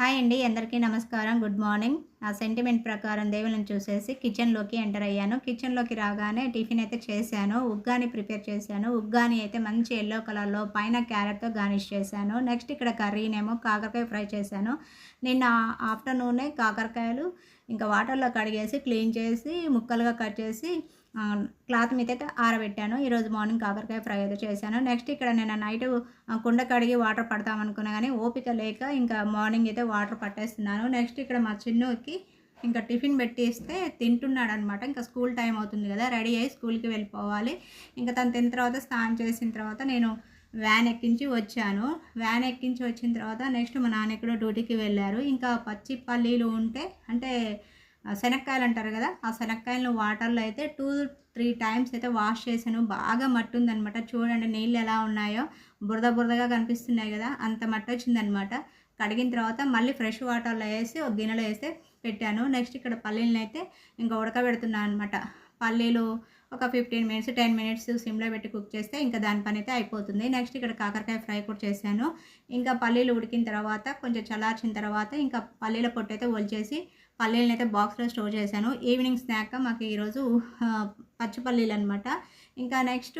Hi అండి అందరికీ నమస్కారం. Good morning. నా సెంటిమెంట్ ప్రకారం దేవులను చూసేసి కిచెన్లోకి ఎంటర్ అయ్యాను. కిచెన్లోకి రాగానే టిఫిన్ అయితే చేశాను. ఉగ్గాని ప్రిపేర్ చేశాను. ఉగ్గాని అయితే మంచి ఎల్లో కలర్లో పైన క్యారెట్తో గార్నిష్ చేశాను. నెక్స్ట్ ఇక్కడ కర్రీనేమో కాకరకాయ ఫ్రై చేశాను. నిన్న ఆఫ్టర్నూనే కాకరకాయలు ఇంకా వాటర్లో కడిగేసి క్లీన్ చేసి ముక్కలుగా కట్ చేసి క్లాత్ మీద అయితే ఆరబెట్టాను. ఈరోజు మార్నింగ్ కాకరకాయ ఫ్రై అయితే చేశాను. నెక్స్ట్ ఇక్కడ నేను నైట్ కుండ కడిగి వాటర్ పడతామనుకున్నా కానీ ఓపిక లేక ఇంకా మార్నింగ్ అయితే వాటర్ పట్టేస్తున్నాను. నెక్స్ట్ ఇక్కడ మా చిన్నుకి ఇంకా టిఫిన్ పెట్టిస్తే తింటున్నాడు అనమాట ఇంకా స్కూల్ టైం అవుతుంది కదా రెడీ అయ్యి స్కూల్కి వెళ్ళిపోవాలి. ఇంకా తను తిన్న తర్వాత స్నానం చేసిన తర్వాత నేను వ్యాన్ ఎక్కించి వచ్చాను. వ్యాన్ ఎక్కించి వచ్చిన తర్వాత నెక్స్ట్ మా నాన్న కూడా డ్యూటీకి వెళ్ళారు. ఇంకా పచ్చి పల్లీలు ఉంటే అంటే శనక్కాయలు అంటారు కదా ఆ శనక్కాయలను వాటర్లో అయితే టూ త్రీ టైమ్స్ అయితే వాష్ చేశాను. బాగా మట్టి ఉందనమాట. చూడండి నీళ్ళు ఎలా ఉన్నాయో. బురద బురదగా కనిపిస్తున్నాయి కదా అంత మట్టి వచ్చిందనమాట. కడిగిన తర్వాత మళ్ళీ ఫ్రెష్ వాటర్లో వేసి ఒక గిన్నెలో వేస్తే పెట్టాను. నెక్స్ట్ ఇక్కడ పల్లీలను అయితే ఇంకా ఉడకబెడుతున్నాను అనమాట పల్లీలు ఒక ఫిఫ్టీన్ మినిట్స్ టెన్ మినిట్స్ సిమ్లో పెట్టి కుక్ చేస్తే ఇంకా దాని పని అయితే అయిపోతుంది. నెక్స్ట్ ఇక్కడ కాకరకాయ ఫ్రై కూడా చేశాను. ఇంకా పల్లీలు ఉడికిన తర్వాత కొంచెం చల్లార్చిన తర్వాత ఇంకా పల్లీల పొట్టు అయితే ఒలిచేసి పల్లీలను అయితే బాక్స్లో స్టోర్ చేశాను. ఈవినింగ్ స్నాక్ మాకు ఈరోజు పచ్చిపల్లీలు అనమాట ఇంకా నెక్స్ట్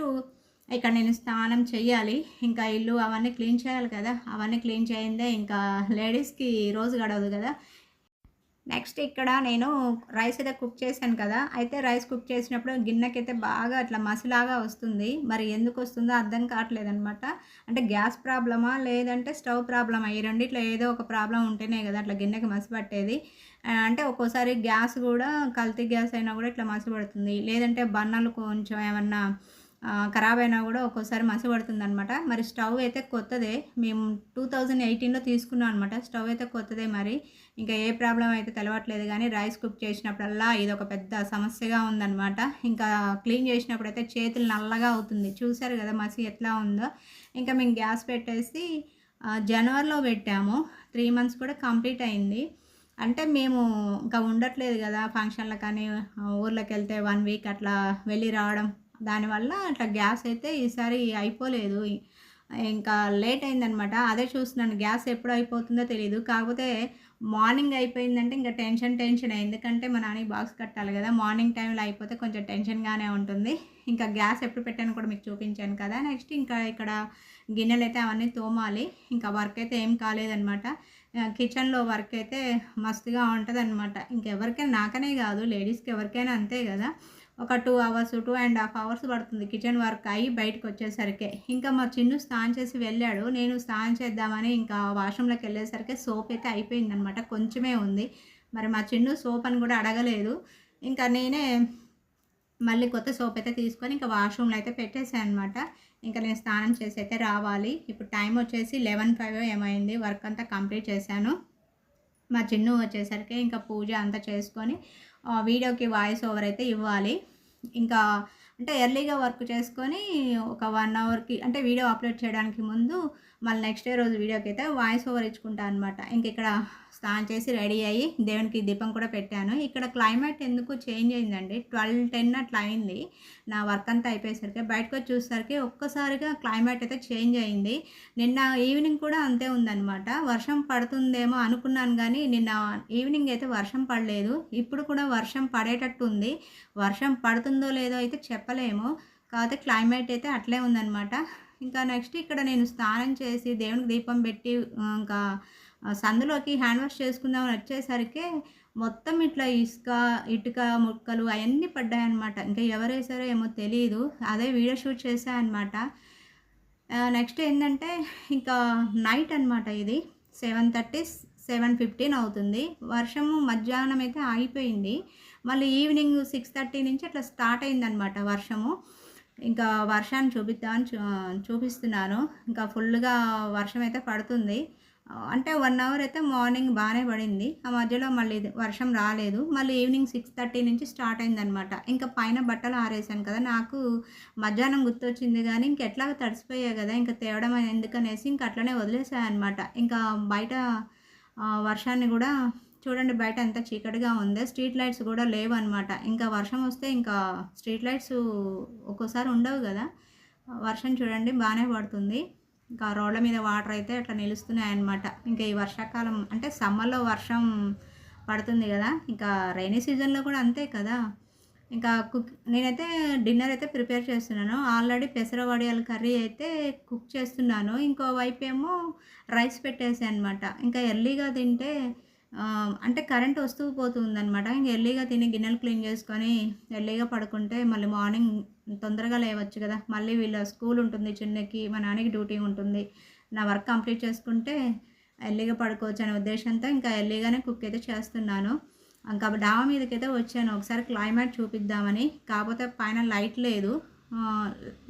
ఇక్కడ నేను స్నానం చేయాలి ఇంకా ఇల్లు అవన్నీ క్లీన్ చేయాలి కదా. అవన్నీ క్లీన్ చేయిందే ఇంకా లేడీస్కి రోజు గడవదు కదా. నెక్స్ట్ ఇక్కడ నేను రైస్ అయితే కుక్ చేశాను కదా. అయితే రైస్ కుక్ చేసినప్పుడు గిన్నెకైతే బాగా అట్లా మసిలాగా వస్తుంది. మరి ఎందుకు వస్తుందో అర్థం కావట్లేదు అనమాట అంటే గ్యాస్ ప్రాబ్లమా? లేదంటే స్టవ్ ప్రాబ్లమా? ఈ రెండిట్లో ఏదో ఒక ప్రాబ్లం ఉంటేనే కదా అట్లా గిన్నెకి మసి పట్టేది. అంటే ఒక్కోసారి గ్యాస్ కూడా కల్తీ గ్యాస్ అయినా కూడా ఇట్లా మసి పడుతుంది లేదంటే బన్నలు కొంచెం ఏమన్నా ఖరాబ్ అయినా కూడా ఒక్కోసారి మసి పడుతుంది అనమాట మరి స్టవ్ అయితే కొత్తదే. మేము టూ థౌజండ్ ఎయిటీన్లో తీసుకున్నాం అనమాట స్టవ్ అయితే కొత్తదే మరి. ఇంకా ఏ ప్రాబ్లం అయితే తెలవట్లేదు కానీ రైస్ కుక్ చేసినప్పుడల్లా ఇది ఒక పెద్ద సమస్యగా ఉందన్నమాట. ఇంకా క్లీన్ చేసినప్పుడు అయితే చేతులు నల్లగా అవుతుంది. చూశారు కదా మసి ఎట్లా ఉందో. ఇంకా మేము గ్యాస్ పెట్టేసి జనవరిలో పెట్టాము. త్రీ మంత్స్ కూడా కంప్లీట్ అయింది. అంటే మేము ఇంకా ఉండట్లేదు కదా ఫంక్షన్లకు కానీ ఊర్లోకి వెళ్తే వన్ వీక్ అట్లా వెళ్ళి రావడం. దానివల్ల అట్లా గ్యాస్ అయితే ఈసారి అయిపోలేదు. ఇంకా లేట్ అయిందనమాట. అదే చూస్తున్నాను. గ్యాస్ ఎప్పుడు అయిపోతుందో తెలియదు కాకపోతే మార్నింగ్ అయిపోయిందంటే ఇంకా టెన్షన్ టెన్షన్. ఎందుకంటే మా నాని బాక్స్ కట్టాలి కదా. మార్నింగ్ టైంలో అయిపోతే కొంచెం టెన్షన్గానే ఉంటుంది. ఇంకా గ్యాస్ ఎప్పుడు పెట్టాను కూడా మీకు చూపించాను కదా. నెక్స్ట్ ఇంకా ఇక్కడ గిన్నెలు అయితే అవన్నీ తోమాలి. ఇంకా వర్క్ అయితే ఏం కాలేదనమాట. కిచెన్లో వర్క్ అయితే మస్తుగా ఉంటుంది అనమాట ఇంకెవరికైనా నాకనే కాదు. లేడీస్కి ఎవరికైనా అంతే కదా. ఒక two hours two and half hours పడుతుంది కిచెన్ వర్క్ అయ్యి బయటకు వచ్చేసరికి. ఇంకా మా చిన్ను స్నానం చేసి వెళ్ళాడు. నేను స్నానం చేద్దామని ఇంకా వాష్రూమ్లోకి వెళ్ళేసరికి సోప్ అయితే అయిపోయిందనమాట కొంచెమే ఉంది. మరి మా చిన్ను సోప్ అని కూడా అడగలేదు. ఇంకా నేనే మళ్ళీ కొత్త సోప్ అయితే తీసుకొని ఇంకా వాష్రూమ్లో అయితే పెట్టేసాను అనమాట ఇంకా నేను స్నానం చేసి అయితే రావాలి. ఇప్పుడు టైం వచ్చేసి లెవెన్ ఫైవ్ ఏమైంది? వర్క్ అంతా కంప్లీట్ చేశాను. మా చిన్ను వచ్చేసరికి ఇంకా పూజ అంతా చేసుకొని వీడియోకి వాయిస్ ఓవర్ అయితే ఇవ్వాలి. ఇంకా అంటే ఎర్లీగా వర్క్ చేసుకొని ఒక వన్ అవర్కి అంటే వీడియో అప్లోడ్ చేయడానికి ముందు మళ్ళీ నెక్స్ట్ డే రోజు వీడియోకి అయితే వాయిస్ ఓవర్ ఇచ్చుకుంటాను అనమాట ఇంక ఇక్కడ స్నానం చేసి రెడీ అయ్యి దేవునికి దీపం కూడా పెట్టాను. ఇక్కడ క్లైమేట్ ఎందుకు చేంజ్ అయిందండి? ట్వెల్వ్ టెన్ అట్లా అయింది. నా వర్క్ అంతా అయిపోయేసరికి బయటకు వచ్చి చూసేసరికి ఒక్కసారిగా క్లైమేట్ అయితే చేంజ్ అయింది. నిన్న ఈవినింగ్ కూడా అంతే ఉందన్నమాట. వర్షం పడుతుందేమో అనుకున్నాను కానీ నిన్న ఈవినింగ్ అయితే వర్షం పడలేదు. ఇప్పుడు కూడా వర్షం పడేటట్టు ఉంది. వర్షం పడుతుందో లేదో అయితే చెప్పలేము. కాకపోతే క్లైమేట్ అయితే అట్లే ఉందన్నమాట. ఇంకా నెక్స్ట్ ఇక్కడ నేను స్నానం చేసి దేవునికి దీపం పెట్టి ఇంకా సందులోకి హ్యాండ్ వాష్ చేసుకుందామని వచ్చేసరికి మొత్తం ఇట్లా ఇసుక ఇటుక ముక్కలు అవన్నీ పడ్డాయన్నమాట. ఇంకా ఎవరు వేసారో ఏమో తెలియదు అదే వీడియో షూట్ చేశాయన్నమాట నెక్స్ట్ ఏంటంటే ఇంకా నైట్ అనమాట ఇది. సెవెన్ థర్టీ సెవెన్ ఫిఫ్టీన్ అవుతుంది. వర్షము మధ్యాహ్నం అయితే ఆగిపోయింది. మళ్ళీ ఈవినింగ్ సిక్స్ థర్టీ నుంచి అట్లా స్టార్ట్ అయిందనమాట వర్షము. ఇంకా వర్షాన్ని చూపిద్దామని చూ చూపిస్తున్నాను. ఇంకా ఫుల్గా వర్షం అయితే పడుతుంది. అంటే వన్ అవర్ అయితే మార్నింగ్ బాగానే పడింది. ఆ మధ్యలో మళ్ళీ ఇది వర్షం రాలేదు. మళ్ళీ ఈవినింగ్ సిక్స్ థర్టీ నుంచి స్టార్ట్ అయిందనమాట ఇంకా పైన బట్టలు ఆరేసాను కదా నాకు మధ్యాహ్నం గుర్తొచ్చింది కానీ ఇంకెట్లా తడిసిపోయాయి కదా ఇంకా తేవడం ఎందుకనేసి ఇంక అట్లనే వదిలేసాను అనమాట ఇంకా బయట వర్షాన్ని కూడా చూడండి బయట ఎంత చీకటిగా ఉంది స్ట్రీట్ లైట్స్ కూడా లేవు అనమాట ఇంకా వర్షం వస్తే ఇంకా స్ట్రీట్ లైట్స్ ఒక్కోసారి ఉండవు కదా. వర్షం చూడండి బాగానే పడుతుంది. ఇంకా రోడ్ల మీద వాటర్ అయితే అట్లా నిలుస్తున్నాయి అన్నమాట ఇంకా ఈ వర్షాకాలం అంటే సమ్మర్లో వర్షం పడుతుంది కదా ఇంకా రైనీ సీజన్లో కూడా అంతే కదా. ఇంకా కుక్ నేనైతే డిన్నర్ అయితే ప్రిపేర్ చేస్తున్నాను. ఆల్రెడీ పెసర వడియాల కర్రీ అయితే కుక్ చేస్తున్నాను. ఇంకో వైపు ఏమో రైస్ పెట్టేసి అనమాట ఇంకా ఎర్లీగా తింటే అంటే కరెంట్ వస్తూ పోతుంది అనమాట ఇంకా ఎర్లీగా తిని గిన్నెలు క్లీన్ చేసుకొని ఎర్లీగా పడుకుంటే మళ్ళీ మార్నింగ్ తొందరగా లేవచ్చు కదా. మళ్ళీ వీళ్ళ స్కూల్ ఉంటుంది చిన్నకి మా నాన్నకి డ్యూటీ ఉంటుంది. నా వర్క్ కంప్లీట్ చేసుకుంటే ఎర్లీగా పడుకోవచ్చు అనే ఉద్దేశంతో ఇంకా ఎర్లీగానే కుక్ అయితే చేస్తున్నాను. ఇంకా డాబా మీదకి అయితే వచ్చాను. ఒకసారి క్లైమేట్ చూపిద్దామని. కాకపోతే పైన లైట్ లేదు.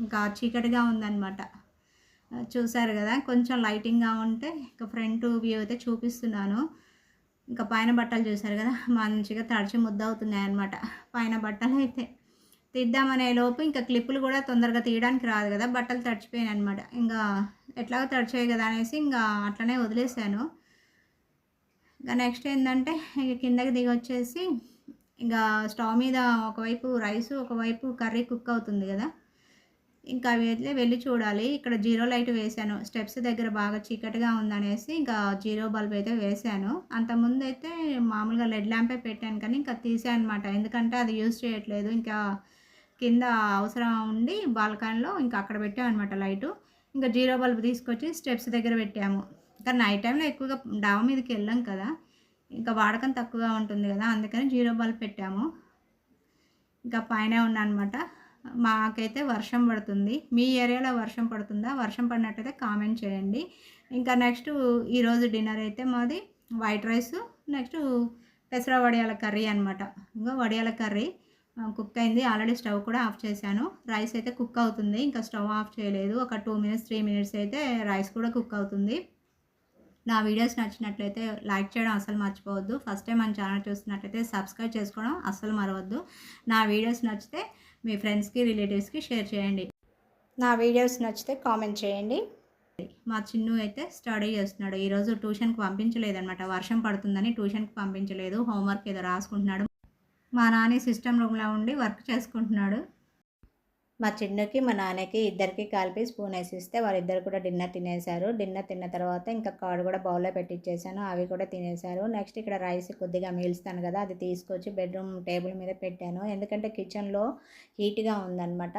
ఇంకా చీకటిగా ఉందన్నమాట. చూశారు చూసారు కదా కొంచెం లైటింగ్గా ఉంటే ఇంకా ఫ్రంట్ వ్యూ అయితే చూపిస్తున్నాను. ఇంకా పైన బట్టలు చూసారు కదా మంచిగా తడిచి ముద్ద అవుతున్నాయి అన్నమాట పైన బట్టలు అయితే తీద్దామనే లోపు ఇంకా క్లిప్పులు కూడా తొందరగా తీయడానికి రాదు కదా బట్టలు తడిచిపోయాయి అనమాట ఇంకా ఎట్లాగో తడిచాయి కదా అనేసి ఇంకా అట్లనే వదిలేసాను ఇంకా నెక్స్ట్ ఏంటంటే ఇక కిందకి దిగి వచ్చేసి ఇంకా స్టవ్ మీద ఒకవైపు రైస్ ఒకవైపు కర్రీ కుక్ అవుతుంది కదా. ఇంకా అవి అయితే వెళ్ళి చూడాలి. ఇక్కడ జీరో లైట్ వేశాను. స్టెప్స్ దగ్గర బాగా చీకటిగా ఉందనేసి ఇంకా జీరో బల్బ్ అయితే వేశాను. అంతకుముందు అయితే మామూలుగా లెడ్ ల్యాంపే పెట్టాను కానీ ఇంకా తీసాను అనమాట ఎందుకంటే అది యూజ్ చేయట్లేదు. ఇంకా కింద అవసరం ఉండి బాల్కనీలో ఇంకా అక్కడ పెట్టాము అనమాట లైటు. ఇంకా జీరో బల్బ్ తీసుకొచ్చి స్టెప్స్ దగ్గర పెట్టాము. ఇంకా నైట్ టైంలో ఎక్కువగా డాబా మీదకి వెళ్ళాం కదా. ఇంకా వాడకం తక్కువగా ఉంటుంది కదా. అందుకని జీరో బల్బ్ పెట్టాము. ఇంకా పైన ఉన్నా అనమాట మాకైతే వర్షం పడుతుంది. మీ ఏరియాలో వర్షం పడుతుందా? వర్షం పడినట్టయితే కామెంట్ చేయండి. ఇంకా నెక్స్ట్ ఈరోజు డిన్నర్ అయితే మాది వైట్ రైస్ నెక్స్ట్ పెసర వడియాల కర్రీ అనమాట ఇంకా వడియాల కర్రీ కుక్ అయింది. ఆల్రెడీ స్టవ్ కూడా ఆఫ్ చేశాను. రైస్ అయితే కుక్ అవుతుంది. ఇంకా స్టవ్ ఆఫ్ చేయలేదు. ఒక టూ మినిట్స్ త్రీ మినిట్స్ అయితే రైస్ కూడా కుక్ అవుతుంది. నా వీడియోస్ నచ్చినట్లయితే లైక్ చేయడం అసలు మర్చిపోవద్దు. ఫస్ట్ టైం మన ఛానల్ చూస్తున్నట్లయితే సబ్స్క్రైబ్ చేసుకోవడం అస్సలు మరవద్దు. నా వీడియోస్ నచ్చితే మీ ఫ్రెండ్స్కి రిలేటివ్స్కి షేర్ చేయండి. నా వీడియోస్ నచ్చితే కామెంట్ చేయండి. మా చిన్ను అయితే స్టడీ చేస్తున్నాడు. ఈరోజు ట్యూషన్కి పంపించలేదన్నమాట. వర్షం పడుతుందని ట్యూషన్కి పంపించలేదు. హోంవర్క్ ఏదో రాసుకుంటున్నాడు. మా నాన్న సిస్టమ్ రూమ్లో ఉండి వర్క్ చేసుకుంటున్నాడు. మా చిన్నకి మా నాన్నకి ఇద్దరికి కలిపి స్పూన్ వేసి ఇస్తే వాళ్ళిద్దరు కూడా డిన్నర్ తినేశారు. డిన్నర్ తిన్న తర్వాత ఇంకా కార్డు కూడా బౌల్లో పెట్టించేసాను అవి కూడా తినేశారు. నెక్స్ట్ ఇక్కడ రైస్ కొద్దిగా మిగులుస్తాను కదా అది తీసుకొచ్చి బెడ్రూమ్ టేబుల్ మీద పెట్టాను. ఎందుకంటే కిచెన్లో హీట్గా ఉందన్నమాట.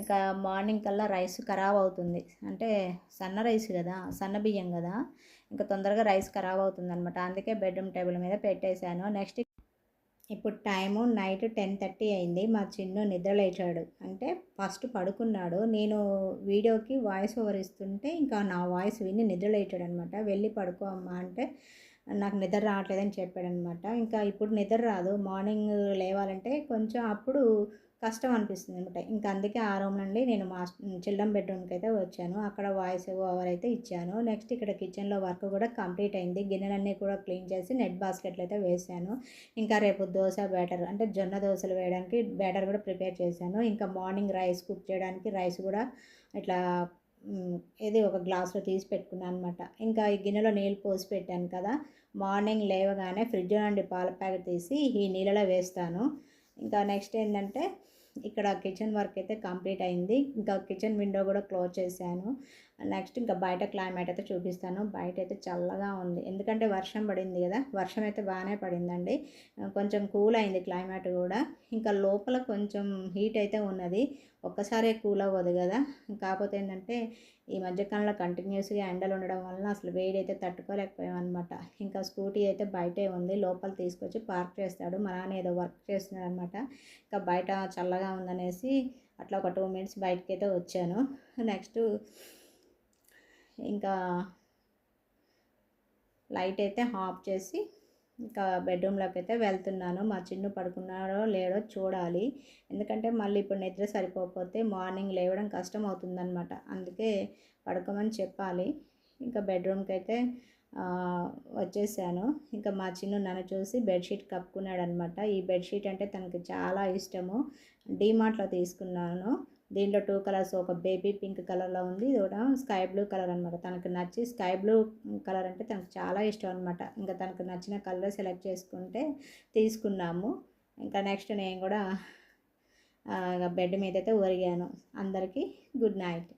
ఇంకా మార్నింగ్ కల్లా రైస్ ఖరాబ్ అవుతుంది. అంటే సన్న రైస్ కదా సన్న బియ్యం కదా. ఇంకా తొందరగా రైస్ ఖరాబ్ అవుతుంది అనమాట అందుకే బెడ్రూమ్ టేబుల్ మీద పెట్టేశాను. నెక్స్ట్ ఇప్పుడు టైము నైట్ టెన్ థర్టీ అయింది. మా చిన్ను నిద్రలేచాడు అంటే ఫస్ట్ పడుకున్నాడు. నేను వీడియోకి వాయిస్ ఓవర్ ఇస్తుంటే ఇంకా నా వాయిస్ విని నిద్రలేచాడు అనమాట వెళ్ళి పడుకో అమ్మా అంటే నాకు నిద్ర రావట్లేదని చెప్పాడనమాట. ఇంకా ఇప్పుడు నిద్ర రాదు. మార్నింగ్ లేవాలంటే కొంచెం అప్పుడు కష్టం అనిపిస్తుంది అనమాట ఇంకా అందుకే ఆ రూమ్ నుండి నేను మా చిల్డ్రన్ బెడ్రూమ్కి అయితే వచ్చాను. అక్కడ వాయిస్ ఓవర్ అయితే ఇచ్చాను. నెక్స్ట్ ఇక్కడ కిచెన్లో వర్క్ కూడా కంప్లీట్ అయింది. గిన్నెలన్నీ కూడా క్లీన్ చేసి నెట్ బాస్కెట్లు అయితే వేసాను. ఇంకా రేపు దోశ బ్యాటర్ అంటే జొన్న దోశలు వేయడానికి బ్యాటర్ కూడా ప్రిపేర్ చేశాను. ఇంకా మార్నింగ్ రైస్ కుక్ చేయడానికి రైస్ కూడా ఇట్లా ఏది ఒక గ్లాస్లో తీసి పెట్టుకున్నాను అనమాట ఇంకా ఈ గిన్నెలో నీళ్ళు పోసి పెట్టాను కదా. మార్నింగ్ లేవగానే ఫ్రిడ్జ్ నుండి పాల ప్యాకెట్ తీసి ఈ నీళ్ళలో వేస్తాను. ఇంకా నెక్స్ట్ ఏంటంటే ఇక్కడ కిచెన్ వర్క్ అయితే కంప్లీట్ అయింది. ఇంకా కిచెన్ విండో కూడా క్లోజ్ చేశాను. నెక్స్ట్ ఇంకా బయట క్లైమేట్ అయితే చూపిస్తాను. బయట అయితే చల్లగా ఉంది. ఎందుకంటే వర్షం పడింది కదా వర్షం అయితే బాగానే పడిందండి. కొంచెం కూల్ అయింది క్లైమేట్ కూడా. ఇంకా లోపల కొంచెం హీట్ అయితే ఉన్నది. ఒక్కసారే కూల్ అవ్వదు కదా. కాకపోతే ఏంటంటే ఈ మధ్యకాలంలో కంటిన్యూస్గా ఎండలు ఉండడం వల్ల అసలు వేడి అయితే తట్టుకోలేకపోయామన్నమాట. ఇంకా స్కూటీ అయితే బయటే ఉంది. లోపల తీసుకొచ్చి పార్క్ చేస్తాడు. మా నాన్న ఏదో వర్క్ చేస్తున్నాడు అనమాట ఇంకా బయట చల్లగా ఉందనేసి అట్లా ఒక టూ మినిట్స్ బయటకి అయితే వచ్చాను. నెక్స్ట్ ఇంకా లైట్ అయితే ఆఫ్ చేసి ఇంకా బెడ్రూమ్లోకి అయితే వెళ్తున్నాను. మా చిన్ను పడుకున్నాడో లేడో చూడాలి. ఎందుకంటే మళ్ళీ ఇప్పుడు నిద్ర సరిపోకపోతే మార్నింగ్ లేవడం కష్టం అవుతుందన్నమాట అందుకే పడుకోమని చెప్పాలి. ఇంకా బెడ్రూమ్కి అయితే వచ్చేసాను. ఇంకా మా చిన్ను నన్ను చూసి బెడ్షీట్ కప్పుకున్నాడు అనమాట ఈ బెడ్షీట్ అంటే తనకి చాలా ఇష్టము. డీమార్ట్లో తీసుకున్నాను. దీంట్లో టూ కలర్స్ ఒక బేబీ పింక్ కలర్లో ఉంది. ఇది కూడా స్కై బ్లూ కలర్ అనమాట తనకు నచ్చి స్కై బ్లూ కలర్ అంటే తనకు చాలా ఇష్టం అనమాట ఇంకా తనకు నచ్చిన కలర్ సెలెక్ట్ చేసుకుంటే తీసుకున్నాము. ఇంకా నెక్స్ట్ నేను కూడా బెడ్ మీద అయితే ఒరిగాను అందరికీ గుడ్ నైట్